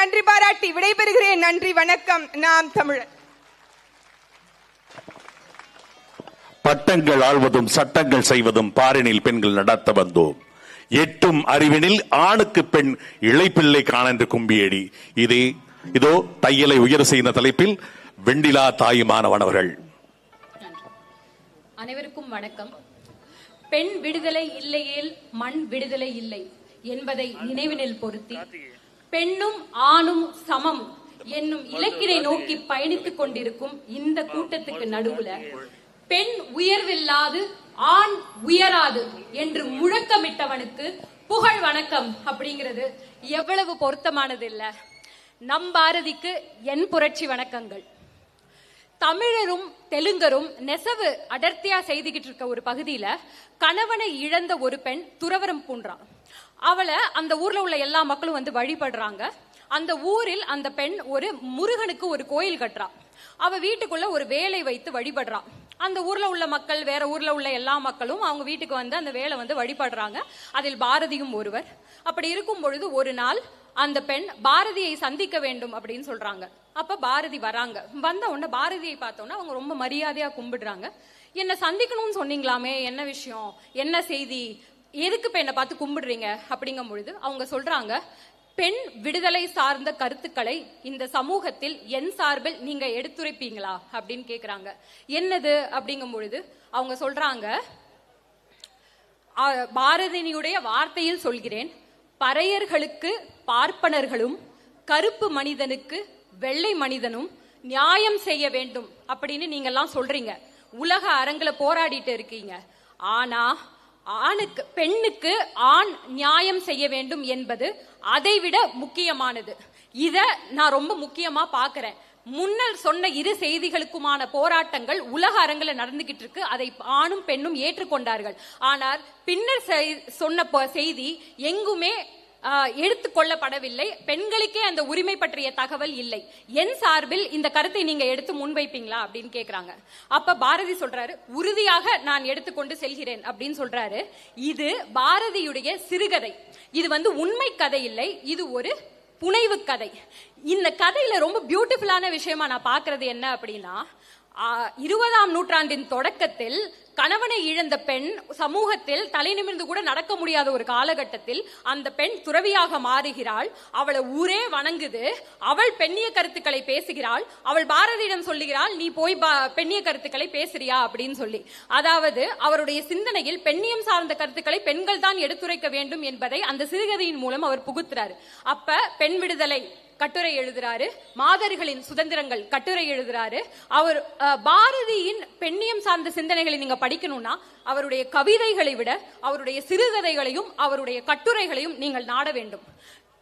நன்றி பாராட்டி விடைபெறுகிறேன். நன்றி வணக்கம். நாம் தமிழர். பட்டங்கள் ஆள்வதும் சட்டங்கள் செய்வதும் பாரினில் பெண்கள் நடத்த வந்தோம். எட்டும் அறிவினில் ஆணுக்கு பெண் இளைப்பிள்ளை காண என்று கும்பியடி. இதே இதோ தையலை உயர செய்த தலைப்பில் வெண்டிலா தாயுமானவனவர்கள் அனைவருக்கும் வணக்கம். பெண் விடுதலை இல்லையேல் மண் விடுதலை இல்லை என்பதை நினைவினில் பொருத்தி பெண்ணும் ஆணும் சமம் என்னும் இலக்கினை நோக்கி பயணித்துக் கொண்டிருக்கும் இந்த கூட்டத்துக்கு நடுவுல பெண் உயர்வில்லாது ஆண் உயராது என்று முழக்கமிட்டவனுக்கு புகழ் வணக்கம் அப்படிங்கிறது எவ்வளவு பொருத்தமானது இல்ல நம் பாரதிக்கு என் புரட்சி வணக்கங்கள். தமிழரும் தெலுங்கரும் நெசவு அடர்த்தியா செய்துகிட்டு இருக்க ஒரு பகுதியில கணவனை இழந்த ஒரு பெண் துறவரம் பூன்றான் அவளை அந்த ஊர்ல உள்ள எல்லா மக்களும் வந்து வழிபடுறாங்க. அந்த ஊரில் அந்த பெண் ஒரு முருகனுக்கு ஒரு கோயில் கட்டுறா. அவ வீட்டுக்குள்ள ஒரு வேலை வைத்து வழிபடுறா. அந்த ஊர்ல உள்ள மக்கள் வேற ஊர்ல உள்ள எல்லா மக்களும் அவங்க வீட்டுக்கு வந்து அந்த வேலை வந்து வழிபடுறாங்க. அதில் பாரதியும் ஒருவர். அப்படி இருக்கும் பொழுது ஒரு நாள் அந்த பெண் பாரதியை சந்திக்க வேண்டும் அப்படின்னு சொல்றாங்க. அப்ப பாரதி வராங்க. வந்த உடனே பாரதியை பார்த்தோன்னா அவங்க ரொம்ப மரியாதையா கும்பிடுறாங்க. என்ன சந்திக்கணும்னு சொன்னீங்களாமே என்ன விஷயம்? என்ன செய்தி? எதுக்கு பெண்ணை பார்த்து கும்பிடுறீங்க? அப்படிங்கும் பொழுது அவங்க சொல்றாங்க பெண் விடுதலை சார்ந்த கருத்துக்களை இந்த சமூகத்தில் என் சார்பில் நீங்க எடுத்துரைப்பீங்களா? அப்படின்னு கேக்குறாங்க. என்னது? அப்படிங்கும் பொழுது அவங்க சொல்றாங்க பாரதினியுடைய வார்த்தையில் சொல்கிறேன் பறையர்களுக்கு பார்ப்பனர்களும் கருப்பு மனிதனுக்கு வெள்ளை மனிதனும் நியாயம் செய்ய வேண்டும் அப்படின்னு நீங்க எல்லாம் சொல்றீங்க. உலக அரங்கில் போராடிட்டு இருக்கீங்க. ஆனா ஆணுக்கு பெண்ணுக்கு ஆண் நியாயம் செய்ய வேண்டும் என்பது அதைவிட முக்கியமானது. இதை நான் ரொம்ப முக்கியமா பாக்குறேன் முன்னர் சொன்ன இரு செய்திகளுக்குமான போராட்டங்கள் உலக அரங்கில் நடந்துகிட்டு இருக்கு. அதை ஆணும் பெண்ணும் ஏற்றுக்கொண்டார்கள். ஆனால் பின்னர் சொன்ன ப- செய்தி எங்குமே எடுத்துக்கொள்ளப்படவில்லை பெண்களுக்கே அந்த உரிமை பற்றிய தகவல் இல்லை. என் சார்பில் இந்த கருத்தை நீங்க எடுத்து முன்வைப்பீங்களா அப்படின்னு கேக்குறாங்க. அப்ப பாரதி சொல்றாரு உறுதியாக நான் எடுத்துக்கொண்டு செல்கிறேன் அப்படின்னு சொல்றாரு. இது பாரதியுடைய சிறுகதை. இது வந்து உண்மை கதை இல்லை. இது ஒரு புனைவு கதை. இந்த கதையில ரொம்ப பியூட்டிஃபுல்லான விஷயமா நான் பாக்குறது என்ன அப்படின்னா இருபதாம் நூற்றாண்டின் தொடக்கத்தில் கணவனை இழந்த பெண் சமூகத்தில் தலை நிமிர்ந்து கூட நடக்க முடியாத ஒரு காலகட்டத்தில் அந்த பெண் துறவியாக மாறுகிறாள். அவளை ஊரே வணங்குது. அவள் பெண்ணிய கருத்துக்களை பேசுகிறாள். அவள் பாரதியிடம் சொல்லுகிறாள் நீ போய் பா- பெண்ணிய கருத்துக்களை பேசுறியா? அப்படின்னு சொல்லி. அதாவது அவருடைய சிந்தனையில் பெண்ணியம் சார்ந்த கருத்துக்களை பெண்கள் தான் எடுத்துரைக்க வேண்டும் என்பதை அந்த சிறுகதையின் மூலம் அவர் புகுத்துறாரு. அப்ப பெண் விடுதலை கட்டுரை எழுதுறாரு. மாதர்களின் சுதந்திரங்கள் கட்டுரை எழுதுறாரு. அவர் அஹ், பாரதியின் பெண்ணியம் சார்ந்த சிந்தனைகளை நீங்க படிக்கணும்னா அவருடைய கவிதைகளை விட அவருடைய சிறுகதைகளையும் அவருடைய கட்டுரைகளையும் நீங்கள் நாட வேண்டும்.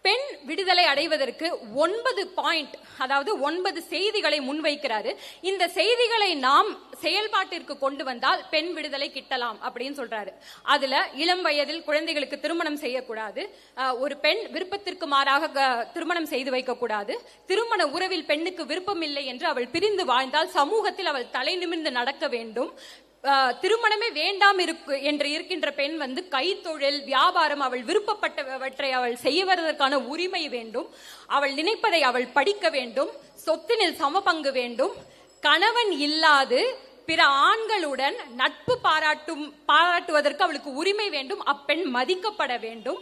பெண் விடுதலை அடைவதற்கு ஒன்பது பாயிண்ட் அதாவது ஒன்பது செய்திகளை முன்வைக்கிறாரு. இந்த செய்திகளை நாம் செயல்பாட்டிற்கு கொண்டு வந்தால் பெண் விடுதலை கிட்டலாம் அப்படின்னு சொல்றாரு. அதுல இளம் வயதில் குழந்தைகளுக்கு திருமணம் செய்யக்கூடாது. ஒரு பெண் விருப்பத்திற்கு மாறாக க- திருமணம் செய்து வைக்கக்கூடாது. திருமண உறவில் பெண்ணுக்கு விருப்பம் இல்லை என்று அவள் பிரிந்து வாழ்ந்தால் சமூகத்தில் அவள் தலை நிமிர்ந்து நடக்க வேண்டும். திருமணமே வேண்டாம் இருக்கு என்று இருக்கின்ற பெண் வந்து கைத்தொழில் வியாபாரம் அவள் விருப்பப்பட்டவற்றை அவள் செய்வதற்கான உரிமை வேண்டும். அவள் நினைப்பதை அவள் படிக்க வேண்டும். சொத்தினில் சமபங்கு வேண்டும். கணவன் இல்லாது பிற ஆண்களுடன் நட்பு பாராட்டும் பாராட்டுவதற்கு அவளுக்கு உரிமை வேண்டும் அப்பெண் மதிக்கப்பட வேண்டும்.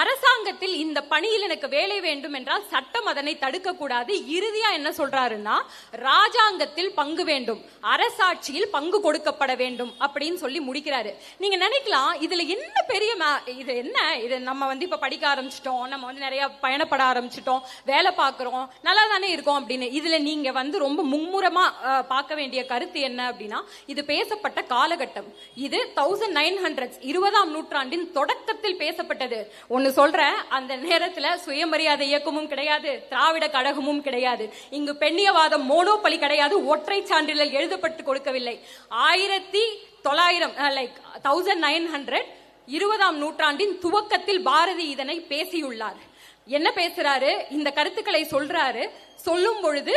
அரசாங்கத்தில் இந்த பணியில் எனக்கு வேலை வேண்டும் என்றால் சட்டம் அதனை தடுக்க கூடாது இறுதியா என்ன சொல்றாருன்னா ராஜாங்கத்தில் பங்கு வேண்டும் அரசாட்சியில் பங்கு கொடுக்கப்பட வேண்டும் அப்படின்னு சொல்லி முடிக்கிறாரு. நீங்க நினைக்கலாம் இதுல என்ன பெரிய இது என்ன? இது நம்ம வந்து இப்ப படிக்க ஆரம்பிச்சிட்டோம் நம்ம வந்து நிறைய பயணப்பட ஆரம்பிச்சிட்டோம் வேலை பார்க்கிறோம் நல்லா தானே இருக்கோம் அப்படின்னு. இதுல நீங்க வந்து ரொம்ப மும்முரமா பார்க்க வேண்டிய கருத்து என்ன அப்படின்னா இது பேசப்பட்ட காலகட்டம். இது தௌசண்ட் நைன் ஹண்ட்ரட் இருபதாம் நூற்றாண்டின் தொடக்கத்தில் பேசப்பட்டது. ஒன்னு சொல்றேன் அந்த நேரத்துல சுயமரியாதை இயக்கமும் கிடையாது திராவிட கழகமும் கிடையாது. இங்கு பெண்ணியவாதம் மோனோபலி கிடையாது ஒற்றை சான்றிதழ் எழுதப்பட்டு கொடுக்கவில்லை. ஆயிரத்தி தொள்ளாயிரம் லைக் தௌசண்ட் நைன் ஹண்ட்ரட் இருபதாம் நூற்றாண்டின் துவக்கத்தில் பாரதி இதனை பேசியுள்ளார். என்ன பேசுறாரு? இந்த கருத்துக்களை சொல்றாரு. சொல்லும் பொழுது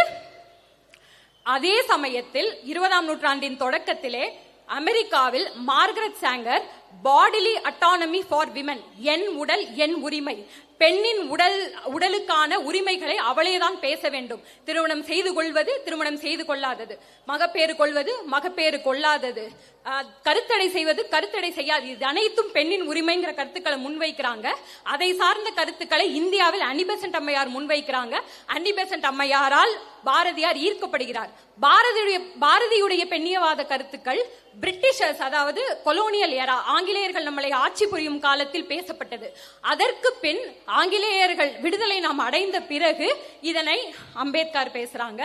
அதே சமயத்தில் இருபதாம் நூற்றாண்டின் தொடக்கத்திலே அமெரிக்காவில் Margaret Sanger bodily autonomy for women என் உடல் என் உரிமை. பெண்ணின் உடல் உடலுக்கான உரிமைகளை அவளே தான் பேச வேண்டும். திருமணம் செய்து கொள்வது திருமணம் செய்து கொள்ளாதது. மகப்பேறு கொள்வது மகப்பேறு கொள்ளாதது. கருத்தடை செய்வது கருத்தடை செய்யாது. இது அனைத்தும் பெண்ணின் உரிமைங்கிற கருத்துக்களை முன்வைக்கிறாங்க. அதை சார்ந்த கருத்துக்களை இந்தியாவில் அனிபெசன்ட் அம்மையார் முன்வைக்கிறாங்க. அனிபெசன்ட் அம்மையாரால் பாரதியார் ஈர்க்கப்படுகிறார். பாரதியுடைய பாரதியுடைய பெண்ணியவாத கருத்துக்கள் பிரிட்டிஷர்ஸ் அதாவது கொலோனியல் எரா ஆங்கிலேயர்கள் நம்மளை ஆட்சி புரியும் காலத்தில் பேசப்பட்டது. அதற்கு பின் ஆங்கிலேயர்கள் விடுதலை நாம் அடைந்த பிறகு இதனை அம்பேத்கர் பேசுறாங்க.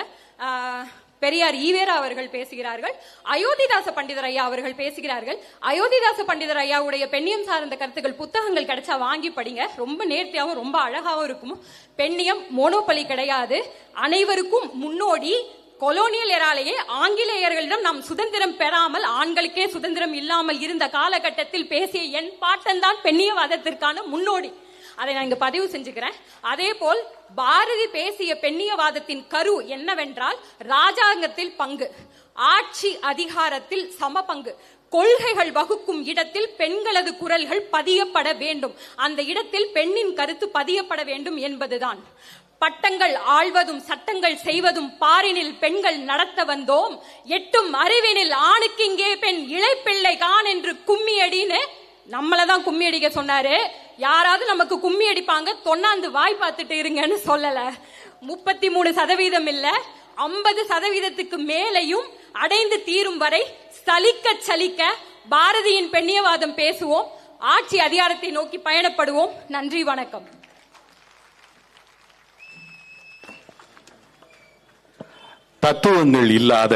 பெரியார் ஈவேரா அவர்கள் பேசுகிறார்கள். அயோத்திதாச பண்டிதர் ஐயா அவர்கள் பேசுகிறார்கள். அயோத்திதாச பண்டிதர் ஐயாவுடைய பெண்ணியம் சார்ந்த கருத்துக்கள் புத்தகங்கள் கிடைச்சா வாங்கி படிங்க. ரொம்ப நேர்த்தியாகவும் ரொம்ப அழகாகவும் இருக்கும். பெண்ணியம் மோனோபலி கிடையாது. அனைவருக்கும் முன்னோடி கொலோனியல் எராலேயே ஆங்கிலேயர்களிடம் நாம் சுதந்திரம் பெறாமல் ஆண்களுக்கே சுதந்திரம் இல்லாமல் இருந்த காலகட்டத்தில் பேசிய என் பாட்டன் தான் பெண்ணியவாதத்திற்கான முன்னோடி. அதை நான் இங்க பதிவு செஞ்சுக்கிறேன். அதே போல் பாரதி பேசிய பெண்ணியவாதத்தின் கரு என்னவென்றால் ராஜாங்கத்தில் பங்கு ஆட்சி அதிகாரத்தில் சம பங்கு. கொள்கைகள் வகுக்கும் இடத்தில் பெண்களது குரல்கள் பதியப்பட வேண்டும். அந்த இடத்தில் பெண்ணின் கருத்து பதியப்பட வேண்டும் என்பதுதான். பட்டங்கள் ஆழ்வதும் சட்டங்கள் செய்வதும் பாரினில் பெண்கள் நடத்த வந்தோம். எட்டும் அறிவினில் ஆணுக்கு இங்கே பெண் இழைப்பிள்ளை கான் என்று கும்மி அடின்னு நம்மளதான் கும்மி அடிக்க சொன்னாரு. யாராவது நமக்கு கும்மி அடிப்பாங்க தொண்ணாந்து வாய் பார்த்துட்டு இருங்கன்னு சொல்லல. முப்பத்தி மூணு சதவீதம் இல்ல ஐம்பது சதவீதத்துக்கு மேலையும் அடைந்து தீரும் வரை சலிக்க சலிக்க பாரதியின் பெண்ணியவாதம் பேசுவோம். ஆட்சி அதிகாரத்தை நோக்கி பயணப்படுவோம். நன்றி வணக்கம். தத்துவங்கள் இல்லாத